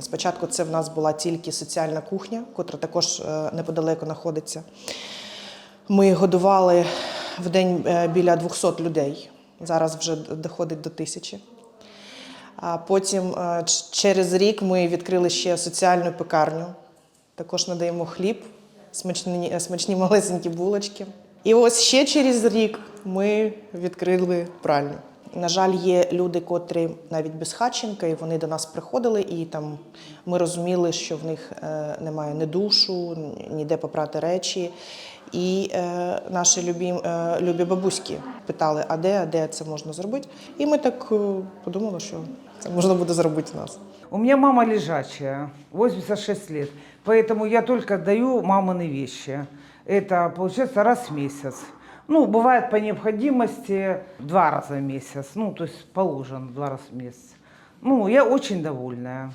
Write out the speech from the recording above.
Спочатку це в нас була тільки соціальна кухня, котра також е, неподалеку знаходиться. Ми годували в день е, біля 200 людей. Зараз вже доходить до тисячі. А потім е, через рік ми відкрили ще соціальну пекарню. Також надаємо хліб, смачні, е, смачні малесенькі булочки. І ось ще через рік ми відкрили пральню. На жаль, є люди, котрі навіть без Хатченка, і вони до нас приходили, і там ми розуміли, що в них е, немає ні душу, ніде попрати речі. І е, наші любі, е, любі бабуськи питали, а де, а де це можна зробити. І ми так е, подумали, що це можна буде зробити у нас. У меня мама лежачая, 86 лет, поэтому я только даю мамины вещи. Это получается раз в месяц. Ну, бывает по необходимости два раза в месяц, ну, то есть положено два раза в месяц. Ну, я очень довольная.